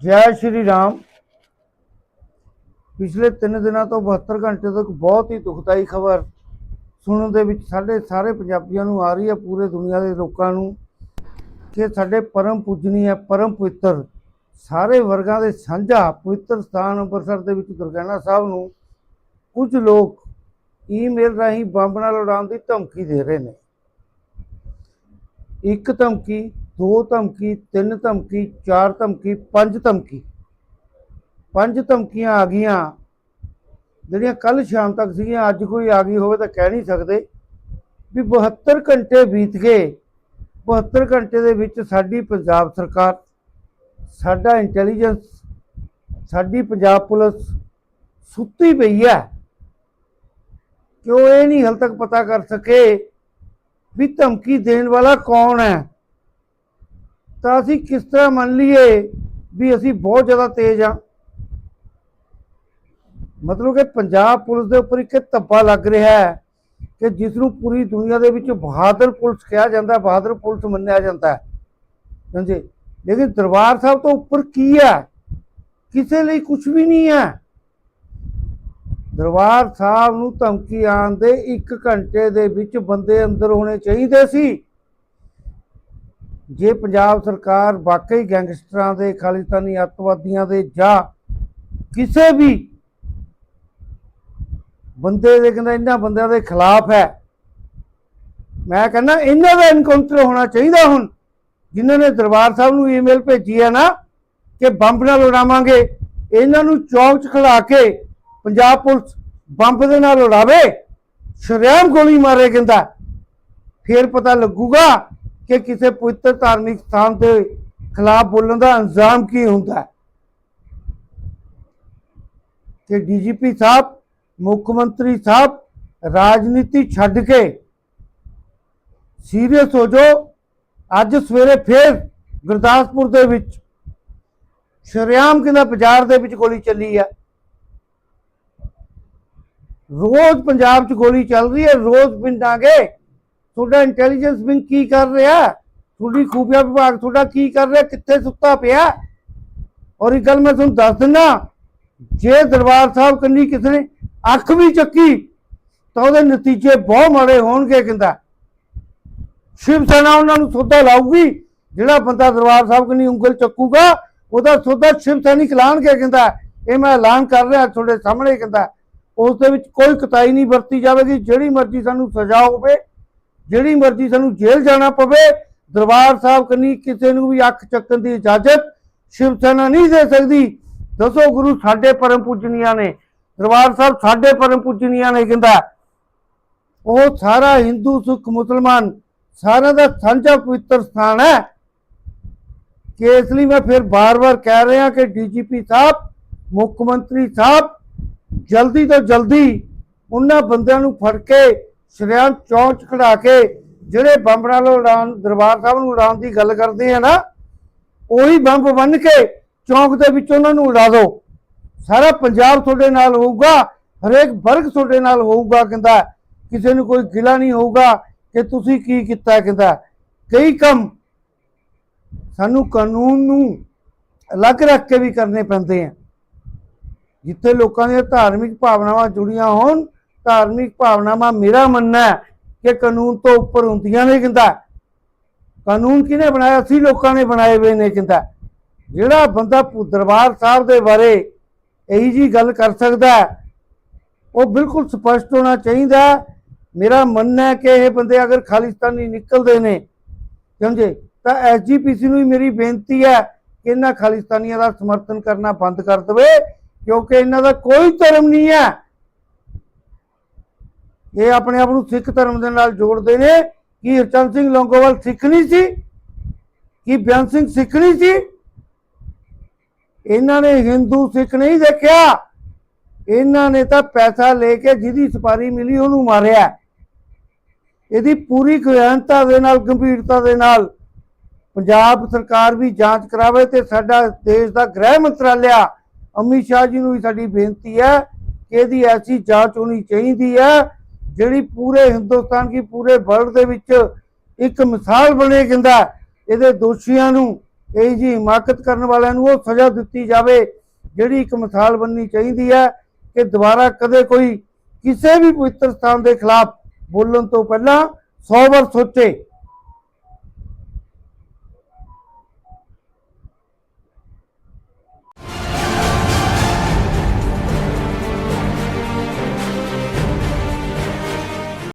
ਜੈ ਸ਼੍ਰੀ ਰਾਮ। ਪਿਛਲੇ 3 ਦਿਨਾਂ ਤੋਂ 72 ਘੰਟੇ ਤੱਕ ਬਹੁਤ ਹੀ ਦੁਖਦਾਈ ਖਬਰ ਸੁਣਨ ਦੇ ਵਿੱਚ ਸਾਡੇ ਸਾਰੇ ਪੰਜਾਬੀਆਂ ਨੂੰ ਆ ਰਹੀ ਹੈ, ਪੂਰੇ ਦੁਨੀਆ ਦੇ ਲੋਕਾਂ ਨੂੰ ਕਿ ਸਾਡੇ ਪਰਮ ਪੂਜਨੀ ਹੈ ਪਰਮ ਪਵਿੱਤਰ, ਸਾਰੇ ਵਰਗਾਂ ਦੇ ਸਾਂਝਾ, ਪਵਿੱਤਰ ਸਥਾਨ ਅੰਮ੍ਰਿਤਸਰ ਦੇ ਵਿੱਚ ਦੁਰਗਿਆਨਾ ਸਾਹਿਬ ਨੂੰ ਕੁਝ ਲੋਕ ਈਮੇਲ ਰਾਹੀਂ ਬੰਬ ਨਾਲ ਉਡਾਉਣ ਦੀ ਧਮਕੀ ਦੇ ਰਹੇ ਨੇ। ਇੱਕ ਧਮਕੀ ਦੋ ਧਮਕੀ, ਤਿੰਨ ਧਮਕੀ, ਚਾਰ ਧਮਕੀ, ਪੰਜ ਧਮਕੀ। ਪੰਜ ਧਮਕੀਆਂ ਆ ਗਈਆਂ। ਜਿਹੜੀਆਂ ਕੱਲ ਸ਼ਾਮ ਤੱਕ ਸੀਗੀਆਂ, ਅੱਜ ਕੋਈ ਆ ਗਈ ਹੋਵੇ ਤਾਂ ਕਹਿ ਨਹੀਂ ਸਕਦੇ। ਵੀ 72 ਘੰਟੇ ਬੀਤ ਗਏ। 72 ਘੰਟੇ ਦੇ ਵਿੱਚ ਸਾਡੀ ਪੰਜਾਬ ਸਰਕਾਰ, ਸਾਡਾ ਇੰਟੈਲੀਜੈਂਸ, ਸਾਡੀ ਪੰਜਾਬ ਪੁਲਿਸ ਸੁੱਤੀ ਪਈ ਹੈ। ਕਿ ਉਹ ਇਹ ਨਹੀਂ ਹਲ ਤੱਕ ਪਤਾ ਕਰ ਸਕੇ ਵੀ ਧਮਕੀ ਦੇਣ ਵਾਲਾ ਕੌਣ ਹੈ? ਤਾਂ ਅਸੀਂ ਕਿਸ ਤਰ੍ਹਾਂ ਮੰਨ ਲਈਏ ਵੀ ਅਸੀਂ ਬਹੁਤ ਜ਼ਿਆਦਾ ਤੇਜ਼ ਆ ਮਤਲਬ ਕਿ ਪੰਜਾਬ ਪੁਲਿਸ ਦੇ ਉੱਪਰ ਇੱਕ ਧੱਬਾ ਲੱਗ ਰਿਹਾ ਹੈ ਕਿ ਜਿਸ ਨੂੰ ਪੂਰੀ ਦੁਨੀਆ ਦੇ ਵਿੱਚ ਬਹਾਦਰ ਪੁਲਿਸ ਕਿਹਾ ਜਾਂਦਾ ਹੈ, ਬਹਾਦਰ ਪੁਲਿਸ ਮੰਨਿਆ ਜਾਂਦਾ ਹੈ। ਹਾਂਜੀ ਲੇਕਿਨ ਦਰਬਾਰ ਸਾਹਿਬ ਤੋਂ ਉੱਪਰ ਕੀ ਹੈ? ਕਿਸੇ ਲਈ ਕੁਝ ਵੀ ਨਹੀਂ ਹੈ। ਦਰਬਾਰ ਸਾਹਿਬ ਨੂੰ ਧਮਕੀ ਆਉਣ ਦੇ 1 ਘੰਟੇ ਦੇ ਵਿੱਚ ਬੰਦੇ ਅੰਦਰ ਹੋਣੇ ਚਾਹੀਦੇ ਸੀ। ਜੇ ਪੰਜਾਬ ਸਰਕਾਰ ਵਾਕਈ ਗੈਂਗਸਟਰਾਂ ਦੇ, ਖਾਲਿਸਤਾਨੀ ਅੱਤਵਾਦੀਆਂ ਦੇ ਜਾਂ ਕਿਸੇ ਵੀ ਬੰਦੇ ਦੇ ਕਹਿੰਦਾ ਇਹਨਾਂ ਬੰਦਿਆਂ ਦੇ ਖਿਲਾਫ ਹੈ, ਮੈਂ ਕਹਿੰਦਾ ਇਹਨਾਂ ਦਾ ਇਨਕਾਊਂਟਰ ਹੋਣਾ ਚਾਹੀਦਾ ਹੁਣ। ਜਿਨ੍ਹਾਂ ਨੇ ਦਰਬਾਰ ਸਾਹਿਬ ਨੂੰ ਈਮੇਲ ਭੇਜੀ ਹੈ ਨਾ ਕਿ ਬੰਬ ਨਾਲ ਉਡਾਵਾਂਗੇ, ਇਹਨਾਂ ਨੂੰ ਚੌਕ 'ਚ ਖੜਾ ਕੇ ਪੰਜਾਬ ਪੁਲਿਸ ਬੰਬ ਦੇ ਨਾਲ ਉਡਾਵੇ, ਸ਼ਰੇਆਮ ਗੋਲੀ ਮਾਰੇ ਕਹਿੰਦਾ। ਫਿਰ ਪਤਾ ਲੱਗੂਗਾ ਕਿ ਕਿਸੇ ਪਵਿੱਤਰ ਧਾਰਮਿਕ ਸਥਾਨ ਦੇ ਖਿਲਾਫ ਬੋਲਣ ਦਾ ਅੰਜਾਮ ਕੀ ਹੁੰਦਾ ਹੈ? ਕਿ ਡੀਜੀਪੀ ਸਾਹਿਬ, ਮੁੱਖ ਮੰਤਰੀ ਸਾਹਿਬ, ਰਾਜਨੀਤੀ ਛੱਡ ਕੇ ਸੀਰੀਅਸ ਹੋ ਜਾਓ। ਅੱਜ ਸਵੇਰੇ ਫੇਰ ਗੁਰਦਾਸਪੁਰ ਦੇ ਵਿੱਚ ਸ਼ਰਿਆਮ ਕਿੰਨਾ ਬਾਜ਼ਾਰ ਦੇ ਵਿੱਚ ਗੋਲੀ ਚੱਲੀ ਆ। ਰੋਜ਼ ਪੰਜਾਬ 'ਚ ਗੋਲੀ ਚੱਲ ਰਹੀ ਹੈ, ਰੋਜ਼ ਪਿੰਡਾਂਗੇ ਤੁਹਾਡਾ ਇੰਟੈਲੀਜੈਂਸ ਵਿੰਗ ਕੀ ਕਰ ਰਿਹਾ? ਤੁਹਾਡੀ ਖੂਫੀਆ ਵਿਭਾਗ ਤੁਹਾਡਾ ਕੀ ਕਰ ਰਿਹਾ? ਕਿੱਥੇ ਸੁੱਤਾ ਪਿਆ? ਔਰ ਇਹ ਗੱਲ ਮੈਂ ਤੁਹਾਨੂੰ ਦੱਸ ਦਿੰਦਾ, ਜੇ ਦਰਬਾਰ ਸਾਹਿਬ ਕੰਨੀ ਕਿਸੇ ਨੇ ਅੱਖ ਵੀ ਚੱਕੀ, ਤਾਂ ਉਹਦੇ ਨਤੀਜੇ ਬਹੁਤ ਮਾੜੇ ਹੋਣਗੇ, ਕਹਿੰਦਾ। ਸ਼ਿਵ ਸੈਨਾ ਉਹਨਾਂ ਨੂੰ ਸੋਧਾ ਲਾਊਗੀ, ਜਿਹੜਾ ਬੰਦਾ ਦਰਬਾਰ ਸਾਹਿਬ ਕੰਨੀ ਉਂਗਲ ਚੱਕੂਗਾ, ਉਹਦਾ ਸੋਧਾ ਸ਼ਿਵ ਸੈਨਿਕ ਲਾਣਗੇ, ਕਹਿੰਦਾ। ਇਹ ਮੈਂ ਐਲਾਨ ਕਰ ਰਿਹਾ ਤੁਹਾਡੇ ਸਾਹਮਣੇ, ਕਹਿੰਦਾ। ਉਸ ਦੇ ਵਿੱਚ ਕੋਈ ਕਤਾਈ ਨਹੀਂ ਵਰਤੀ ਜਾਵੇਗੀ, ਜਿਹੜੀ ਮਰਜ਼ੀ ਸਾਨੂੰ ਸਜ਼ਾ ਹੋਵੇ ਜਿਹੜੀ ਮਰਜ਼ੀ ਸਾਨੂੰ ਜੇਲ੍ਹ ਜਾਣਾ ਪਵੇ, ਦਰਬਾਰ ਸਾਹਿਬ ਕੰਨੀ ਕਿਸੇ ਨੂੰ ਵੀ ਅੱਖ ਚੱਕਣ ਦੀ ਇਜਾਜ਼ਤ ਸ਼ਿਵ ਸੈਨਾ ਨਹੀਂ ਦੇ ਸਕਦੀ। ਦੱਸੋ ਗੁਰੂ ਸਾਡੇ ਪਰਮ ਪੂਜਨੀਆਂ ਨੇ, ਦਰਬਾਰ ਸਾਹਿਬ ਸਾਡੇ ਪਰਮ ਪੂਜਨੀਆਂ ਨੇ ਕਹਿੰਦਾ। ਉਹ ਸਾਰਾ ਹਿੰਦੂ, ਸਿੱਖ, ਮੁਸਲਮਾਨ ਸਾਰਿਆਂ ਦਾ ਸਾਂਝਾ ਪਵਿੱਤਰ ਸਥਾਨ ਹੈ। ਕਿ ਇਸ ਲਈ ਮੈਂ ਫਿਰ ਬਾਰ-ਬਾਰ ਕਹਿ ਰਿਹਾ ਕਿ ਡੀਜੀਪੀ ਸਾਹਿਬ, ਮੁੱਖ ਮੰਤਰੀ ਸਾਹਿਬ, ਜਲਦੀ ਤੋਂ ਜਲਦੀ ਉਹਨਾਂ ਬੰਦਿਆਂ ਨੂੰ ਫੜ ਕੇ ਸ਼ਰਿਆਮ ਚੌਂਚ ਖੜਾ ਕੇ ਜਿਹੜੇ ਬੰਬ ਨਾਲ ਉਡਾਉਣ, ਦਰਬਾਰ ਸਾਹਿਬ ਨੂੰ ਉਡਾਉਣ ਦੀ ਗੱਲ ਕਰਦੇ ਆ ਨਾ, ਉਹੀ ਬੰਬ ਬੰਨ ਕੇ ਚੌਂਕ ਦੇ ਵਿੱਚ ਉਹਨਾਂ ਨੂੰ ਉਡਾ ਦਿਓ। ਸਾਰਾ ਪੰਜਾਬ ਤੁਹਾਡੇ ਨਾਲ ਹੋਊਗਾ, ਹਰੇਕ ਵਰਗ ਤੁਹਾਡੇ ਨਾਲ ਹੋਊਗਾ, ਕਹਿੰਦਾ, ਕਿਸੇ ਨੂੰ ਕੋਈ ਗਿਲਾ ਨਹੀਂ ਹੋਊਗਾ ਕਿ ਤੁਸੀਂ ਕੀ ਕੀਤਾ, ਕਹਿੰਦਾ। ਕਈ ਕੰਮ ਸਾਨੂੰ ਕਾਨੂੰਨ ਨੂੰ ਅਲੱਗ ਰੱਖ ਕੇ ਵੀ ਕਰਨੇ ਪੈਂਦੇ ਆ। ਜਿੱਥੇ ਲੋਕਾਂ ਦੀਆਂ ਧਾਰਮਿਕ ਭਾਵਨਾਵਾਂ ਜੁੜੀਆਂ ਹੋਣ ਧਾਰਮਿਕ ਭਾਵਨਾਵਾਂ ਮੇਰਾ ਮੰਨਣਾ ਹੈ ਕਿ ਕਾਨੂੰਨ ਤੋਂ ਉੱਪਰ ਹੁੰਦੀਆਂ ਨੇ ਕਹਿੰਦਾ। ਕਾਨੂੰਨ ਕਿਹਨੇ ਬਣਾਇਆ? ਸੀ ਲੋਕਾਂ ਨੇ ਬਣਾਏ ਹੋਏ ਨੇ ਕਹਿੰਦਾ। ਜਿਹੜਾ ਬੰਦਾ ਦਰਬਾਰ ਸਾਹਿਬ ਦੇ ਬਾਰੇ ਇਹੀ ਜੀ ਗੱਲ ਕਰ ਸਕਦਾ ਉਹ ਬਿਲਕੁਲ ਸਪਸ਼ਟ ਹੋਣਾ ਚਾਹੀਦਾ ਮੇਰਾ ਮੰਨਣਾ ਹੈ ਕਿ ਇਹ ਬੰਦੇ ਅਗਰ ਖਾਲਿਸਤਾਨੀ ਨਿਕਲਦੇ ਨੇ, ਸਮਝੇ? ਤਾਂ ਐਸਜੀਪੀਸੀ ਨੂੰ ਹੀ ਮੇਰੀ ਬੇਨਤੀ ਹੈ ਕਿ ਇਹਨਾਂ ਖਾਲਿਸਤਾਨੀਆਂ ਦਾ ਸਮਰਥਨ ਕਰਨਾ ਬੰਦ ਕਰ ਦੇਵੇ, ਕਿਉਂਕਿ ਇਹਨਾਂ ਦਾ ਕੋਈ ਧਰਮ ਨਹੀਂ ਹੈ। ਇਹ ਆਪਣੇ ਆਪ ਨੂੰ ਸਿੱਖ ਧਰਮ ਦੇ ਨਾਲ ਜੋੜਦੇ ਨੇ। ਕਿ ਹਰਚੰਦ ਸਿੰਘ ਲੌਂਗੋਵਾਲ ਸਿੱਖ ਨਹੀਂ ਸੀ? ਕਿ ਬਿਆਨ ਸਿੰਘ ਸਿੱਖ ਨਹੀਂ ਸੀ? ਇਹਨਾਂ ਨੇ ਹਿੰਦੂ ਸਿੱਖ ਨਹੀਂ ਦੇਖਿਆ। ਇਹਨਾਂ ਨੇ ਤਾਂ ਪੈਸਾ ਲੈ ਕੇ ਜਿਹਦੀ ਸਪਾਰੀ ਮਿਲੀ ਉਹਨੂੰ ਮਾਰਿਆ। ਇਹਦੀ ਪੂਰੀ ਗੁਆਨਤਾ ਦੇ ਨਾਲ, ਗੰਭੀਰਤਾ ਦੇ ਨਾਲ ਪੰਜਾਬ ਸਰਕਾਰ ਵੀ ਜਾਂਚ ਕਰਾਵੇ ਤੇ ਸਾਡਾ ਦੇਸ਼ ਦਾ ਗ੍ਰਹਿ ਮੰਤਰਾਲਿਆ ਅਮਿਤ ਸ਼ਾਹ ਜੀ ਨੂੰ ਵੀ ਸਾਡੀ ਬੇਨਤੀ ਹੈ ਕਿ ਇਹਦੀ ਐਸੀ ਜਾਂਚ ਹੋਣੀ ਚਾਹੀਦੀ ਹੈ। ਜਿਹੜੀ ਪੂਰੇ ਹਿੰਦੁਸਤਾਨ ਕੀ ਪੂਰੇ ਵਰਲਡ ਦੇ ਵਿੱਚ ਇੱਕ ਮਿਸਾਲ ਬਣੇ ਕਹਿੰਦਾ ਇਹਦੇ ਦੋਸ਼ੀਆਂ ਨੂੰ, ਇਹ ਜੀ ਹਿਮਾਕਤ ਕਰਨ ਵਾਲਿਆਂ ਨੂੰ ਉਹ ਸਜ਼ਾ ਦਿੱਤੀ ਜਾਵੇ, ਜਿਹੜੀ ਇੱਕ ਮਿਸਾਲ ਬਣਨੀ ਚਾਹੀਦੀ ਹੈ ਕਿ ਦੁਬਾਰਾ ਕਦੇ ਕੋਈ ਕਿਸੇ ਵੀ ਪਵਿੱਤਰ ਸਥਾਨ ਦੇ ਖਿਲਾਫ ਬੋਲਣ ਤੋਂ ਪਹਿਲਾਂ 100 ਵਾਰ ਸੋਚੇ